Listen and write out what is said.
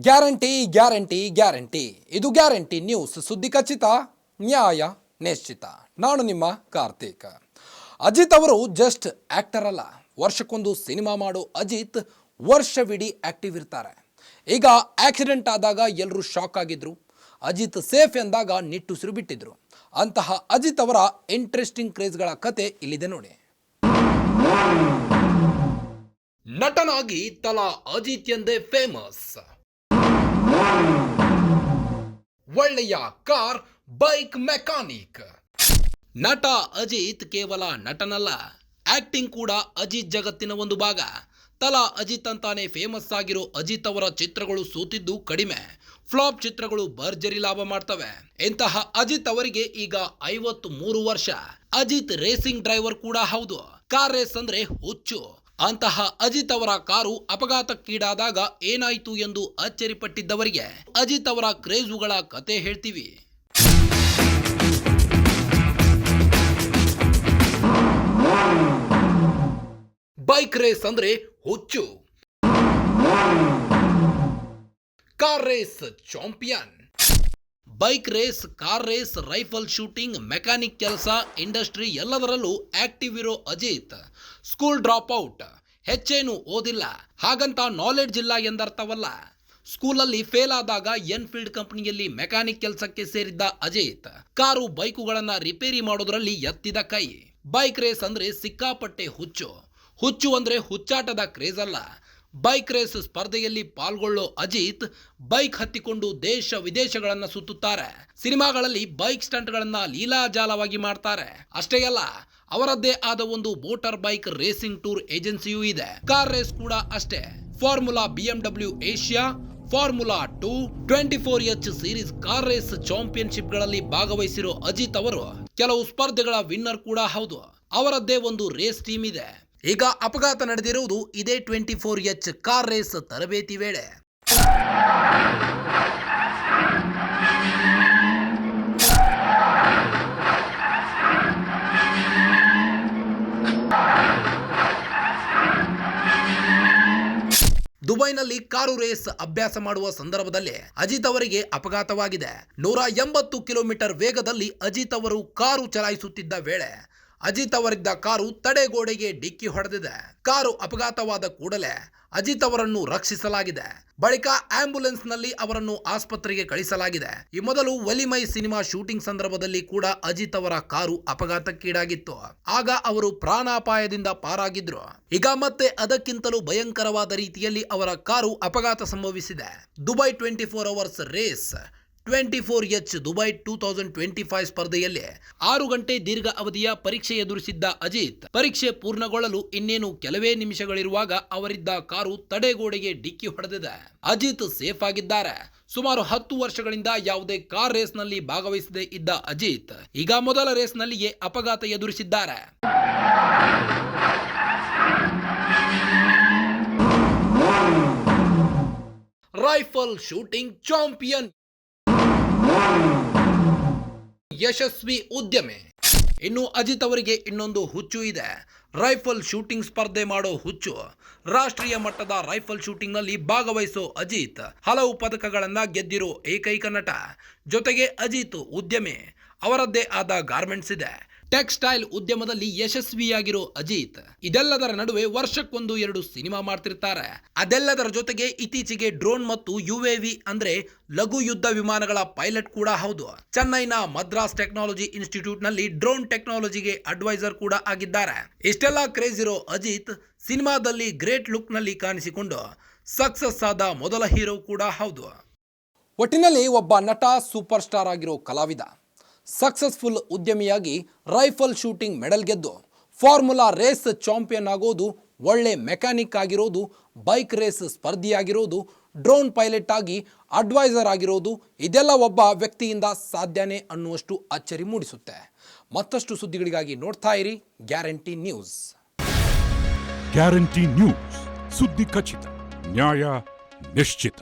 Guarantee guarantee guarantee. ಇದು guarantee news. ಸುದ್ದಿ ಖಚಿತ, ನ್ಯಾಯ ನಿಶ್ಚಿತ. ನಾನು ನಿಮ್ಮ ಕಾರ್ತಿಕ. ಅಜಿತ್ ಅವರು ಜಸ್ಟ್ ಆಕ್ಟರ್ ಅಲ್ಲ. ವರ್ಷಕ್ಕೊಂದು ಸಿನಿಮಾ ಮಾಡೋ ಅಜಿತ್ ವರ್ಷವಿಡೀ ಆಕ್ಟಿವ್ ಇರ್ತಾರೆ. ಈಗ ಆಕ್ಸಿಡೆಂಟ್ ಆದಾಗ ಎಲ್ಲರೂ ಶಾಕ್ ಆಗಿದ್ರು. ಅಜಿತ್ ಸೇಫ್ ಎಂದಾಗ ನಿಟ್ಟುಸಿರು ಬಿಟ್ಟಿದ್ರು. ಅಂತಹ ಅಜಿತ್ ಅವರ ಇಂಟ್ರೆಸ್ಟಿಂಗ್ ಕ್ರೇಜ್ಗಳ ಕತೆ ಇಲ್ಲಿದೆ ನೋಡಿ. ನಟನಾಗಿ ತಲಾ ಅಜಿತ್ ಎಂದೇ ಫೇಮಸ್ ಒಳ್ಳೆಯ ಕಾರ್ ಬೈಕ್ ಮೆಕ್ಯಾನಿಕ್. ನಟ ಅಜಿತ್ ಕೇವಲ ನಟನಲ್ಲ, ಆಕ್ಟಿಂಗ್ ಕೂಡ ಅಜಿತ್ ಜಗತ್ತಿನ ಒಂದು ಭಾಗ. ತಲಾ ಅಜಿತ್ ಅಂತಾನೆ ಫೇಮಸ್ ಆಗಿರೋ ಅಜಿತ್ ಅವರ ಚಿತ್ರಗಳು ಸೋತಿದ್ದು ಕಡಿಮೆ. ಫ್ಲಾಪ್ ಚಿತ್ರಗಳು ಭರ್ಜರಿ ಲಾಭ ಮಾಡ್ತವೆ. ಇಂತಹ ಅಜಿತ್ ಅವರಿಗೆ ಈಗ ಐವತ್ತು ಮೂರು ವರ್ಷ. ಅಜಿತ್ ರೇಸಿಂಗ್ ಡ್ರೈವರ್ ಕೂಡ ಹೌದು. ಕಾರ್ ರೇಸ್ ಅಂದ್ರೆ ಹುಚ್ಚು. ಅಂತಹ ಅಜಿತ್ ಅವರ ಕಾರು ಅಪಘಾತಕ್ಕೀಡಾದಾಗ ಏನಾಯಿತು ಎಂದು ಅಚ್ಚರಿಪಟ್ಟಿದ್ದವರಿಗೆ ಅಜಿತ್ ಅವರ ಕ್ರೇಜುಗಳ ಕತೆ ಹೇಳ್ತೀವಿ. ಬೈಕ್ ರೇಸ್ ಅಂದ್ರೆ ಹುಚ್ಚು. Car race champion. Bike race, car race, rifle shooting, mechanic ಕೆಲಸ, ಇಂಡಸ್ಟ್ರಿ ಎಲ್ಲದರಲ್ಲೂ ಆಕ್ಟಿವ್ ಇರೋ ಅಜಿತ್. ಸ್ಕೂಲ್ ಡ್ರಾಪ್ ಔಟ್ ಹೆಚ್ಚೇನು ಓದಿಲ್ಲ. ಹಾಗಂತ ನಾಲೆಡ್ಜ್ ಇಲ್ಲ ಎಂದರ್ಥವಲ್ಲ. ಸ್ಕೂಲಲ್ಲಿ ಫೇಲ್ ಆದಾಗ ಎನ್ಫೀಲ್ಡ್ ಕಂಪನಿಯಲ್ಲಿ ಮೆಕ್ಯಾನಿಕ್ ಕೆಲಸಕ್ಕೆ ಸೇರಿದ್ದ ಅಜಿತ್, ಕಾರು ಬೈಕುಗಳನ್ನು ರಿಪೇರಿ ಮಾಡೋದ್ರಲ್ಲಿ ಎತ್ತಿದ ಕೈ. ಬೈಕ್ ರೇಸ್ ಅಂದ್ರೆ ಸಿಕ್ಕಾಪಟ್ಟೆ ಹುಚ್ಚು. ಹುಚ್ಚು ಅಂದ್ರೆ ಹುಚ್ಚಾಟದ ಕ್ರೇಜ್ ಅಲ್ಲ. ಬೈಕ್ ರೇಸ್ ಸ್ಪರ್ಧೆಯಲ್ಲಿ ಪಾಲ್ಗೊಳ್ಳೋ ಅಜಿತ್ ಬೈಕ್ ಹತ್ತಿಕೊಂಡು ದೇಶ ವಿದೇಶಗಳನ್ನ ಸುತ್ತುತ್ತಾರೆ. ಸಿನಿಮಾಗಳಲ್ಲಿ ಬೈಕ್ ಸ್ಟಂಟ್ಗಳನ್ನ ಲೀಲಾಜಾಲವಾಗಿ ಮಾಡ್ತಾರೆ. ಅಷ್ಟೇ ಅಲ್ಲ, ಅವರದ್ದೇ ಆದ ಒಂದು ಮೋಟಾರ್ ಬೈಕ್ ರೇಸಿಂಗ್ ಟೂರ್ ಏಜೆನ್ಸಿಯೂ ಇದೆ. ಕಾರ್ ರೇಸ್ ಕೂಡ ಅಷ್ಟೇ. Formula BMW Asia, formula two, twenty four H series car race ಚಾಂಪಿಯನ್ಶಿಪ್ಗಳಲ್ಲಿ ಭಾಗವಹಿಸಿರೋ ಅಜಿತ್ ಅವರು ಕೆಲವು ಸ್ಪರ್ಧೆಗಳ ವಿನ್ನರ್ ಕೂಡ ಹೌದು. ಅವರದ್ದೇ ಒಂದು ರೇಸ್ ಟೀಮ್ ಇದೆ. ಈಗ ಅಪಘಾತ ನಡೆದಿರುವುದು ಇದೇ twenty four H car race ತರಬೇತಿ ವೇಳೆ. ದುಬೈನಲ್ಲಿ ಕಾರು ರೇಸ್ ಅಭ್ಯಾಸ ಮಾಡುವ ಸಂದರ್ಭದಲ್ಲಿ ಅಜಿತ್ ಅವರಿಗೆ ಅಪಘಾತವಾಗಿದೆ. ನೂರ ಎಂಬತ್ತು ಕಿಲೋಮೀಟರ್ ವೇಗದಲ್ಲಿ ಅಜಿತ್ ಅವರು ಕಾರು ಚಲಾಯಿಸುತ್ತಿದ್ದ ವೇಳೆ ಅಜಿತ್ ಅವರಿದ್ದ ಕಾರು ತಡೆಗೋಡೆಗೆ ಡಿಕ್ಕಿ ಹೊಡೆದಿದೆ. ಕಾರು ಅಪಘಾತವಾದ ಕೂಡಲೇ ಅಜಿತ್ ಅವರನ್ನು ರಕ್ಷಿಸಲಾಗಿದೆ. ಬಳಿಕ ಆಂಬ್ಯುಲೆನ್ಸ್ನಲ್ಲಿ ಅವರನ್ನು ಆಸ್ಪತ್ರೆಗೆ ಕಳಿಸಲಾಗಿದೆ. ಈ ಮೊದಲು ಒಲಿಮೈ ಸಿನಿಮಾ ಶೂಟಿಂಗ್ ಸಂದರ್ಭದಲ್ಲಿ ಕೂಡ ಅಜಿತ್ ಅವರ ಕಾರು ಅಪಘಾತಕ್ಕೀಡಾಗಿತ್ತು. ಆಗ ಅವರು ಪ್ರಾಣಾಪಾಯದಿಂದ ಪಾರಾಗಿದ್ರು. ಈಗ ಮತ್ತೆ ಅದಕ್ಕಿಂತಲೂ ಭಯಂಕರವಾದ ರೀತಿಯಲ್ಲಿ ಅವರ ಕಾರು ಅಪಘಾತ ಸಂಭವಿಸಿದೆ. Dubai twenty four hours race twenty four H Dubai two thousand twenty five ಸ್ಪರ್ಧೆಯಲ್ಲಿ ಆರು ಗಂಟೆ ದೀರ್ಘ ಅವಧಿಯ ಪರೀಕ್ಷೆ ಎದುರಿಸಿದ್ದ ಅಜಿತ್. ಪರೀಕ್ಷೆ ಪೂರ್ಣಗೊಳ್ಳಲು ಇನ್ನೇನು ಕೆಲವೇ ನಿಮಿಷಗಳಿರುವಾಗ ಅವರಿದ್ದ ಕಾರು ತಡೆಗೋಡೆಗೆ ಡಿಕ್ಕಿ ಹೊಡೆದಿದೆ. ಅಜಿತ್ ಸೇಫ್ ಆಗಿದ್ದಾರೆ. ಸುಮಾರು ಹತ್ತು ವರ್ಷಗಳಿಂದ ಯಾವುದೇ ಕಾರ್ ರೇಸ್ನಲ್ಲಿ ಭಾಗವಹಿಸದೇ ಇದ್ದ ಅಜಿತ್ ಈಗ ಮೊದಲ ರೇಸ್ನಲ್ಲಿಯೇ ಅಪಘಾತ ಎದುರಿಸಿದ್ದಾರೆ. ರೈಫಲ್ ಶೂಟಿಂಗ್ ಚಾಂಪಿಯನ್ ಯಶಸ್ವಿ ಉದ್ಯಮಿ. ಇನ್ನು ಅಜಿತ್ ಅವರಿಗೆ ಇನ್ನೊಂದು ಹುಚ್ಚು ಇದೆ. ರೈಫಲ್ ಶೂಟಿಂಗ್ ಸ್ಪರ್ಧೆ ಮಾಡೋ ಹುಚ್ಚು. ರಾಷ್ಟ್ರೀಯ ಮಟ್ಟದ ರೈಫಲ್ ಶೂಟಿಂಗ್ನಲ್ಲಿ ಭಾಗವಹಿಸೋ ಅಜಿತ್. ಹಲವು ಪದಕಗಳನ್ನ ಗೆದ್ದಿರೋ ಏಕೈಕ ನಟ. ಜೊತೆಗೆ ಅಜಿತ್ ಉದ್ಯಮಿ. ಅವರದ್ದೇ ಆದ ಗಾರ್ಮೆಂಟ್ಸ್ ಇದೆ. ಟೆಕ್ಸ್ಟೈಲ್ ಉದ್ಯಮದಲ್ಲಿ ಯಶಸ್ವಿಯಾಗಿರೋ ಅಜಿತ್. ಇದೆಲ್ಲದರ ನಡುವೆ ವರ್ಷಕ್ಕೊಂದು ಎರಡು ಸಿನಿಮಾ ಮಾಡ್ತಿರ್ತಾರೆ. ಅದೆಲ್ಲದರ ಜೊತೆಗೆ ಇತ್ತೀಚೆಗೆ ಡ್ರೋನ್ ಮತ್ತು ಯುಎವಿ ಅಂದ್ರೆ ಲಘು ಯುದ್ಧ ವಿಮಾನಗಳ ಪೈಲಟ್ ಕೂಡ ಹೌದು. ಚೆನ್ನೈನ ಮದ್ರಾಸ್ ಟೆಕ್ನಾಲಜಿ ಇನ್ಸ್ಟಿಟ್ಯೂಟ್ನಲ್ಲಿ ಡ್ರೋನ್ ಟೆಕ್ನಾಲಜಿಗೆ ಅಡ್ವೈಸರ್ ಕೂಡ ಆಗಿದ್ದಾರೆ. ಇಷ್ಟೆಲ್ಲ ಕ್ರೇಜ್ ಇರೋ ಅಜಿತ್ ಸಿನಿಮಾದಲ್ಲಿ ಗ್ರೇಟ್ ಲುಕ್ನಲ್ಲಿ ಕಾಣಿಸಿಕೊಂಡು ಸಕ್ಸಸ್ ಆದ ಮೊದಲ ಹೀರೋ ಕೂಡ ಹೌದು. ಒಟ್ಟಿನಲ್ಲಿ ಒಬ್ಬ ನಟ ಸೂಪರ್ ಸ್ಟಾರ್ ಆಗಿರೋ ಕಲಾವಿದ. ಸಕ್ಸಸ್ಫುಲ್ ಉದ್ಯಮಿಯಾಗಿ ರೈಫಲ್ ಶೂಟಿಂಗ್ ಮೆಡಲ್ ಗೆದ್ದು ಫಾರ್ಮುಲಾ ರೇಸ್ ಚಾಂಪಿಯನ್ ಆಗೋದು, ಒಳ್ಳೆ ಮೆಕ್ಯಾನಿಕ್ ಆಗಿರೋದು, ಬೈಕ್ ರೇಸ್ ಸ್ಪರ್ಧಿಯಾಗಿರೋದು, ಡ್ರೋನ್ ಪೈಲಟ್ ಆಗಿ ಅಡ್ವೈಸರ್ ಆಗಿರೋದು, ಇದೆಲ್ಲ ಒಬ್ಬ ವ್ಯಕ್ತಿಯಿಂದ ಸಾಧ್ಯನೇ ಅನ್ನುವಷ್ಟು ಅಚ್ಚರಿ ಮೂಡಿಸುತ್ತೆ. ಮತ್ತಷ್ಟು ಸುದ್ದಿಗಳಿಗಾಗಿ ನೋಡ್ತಾ ಇರಿ ಗ್ಯಾರಂಟಿ ನ್ಯೂಸ್. ಗ್ಯಾರಂಟಿ ನ್ಯೂಸ್, ಸುದ್ದಿ ಖಚಿತ, ನ್ಯಾಯ ನಿಶ್ಚಿತ.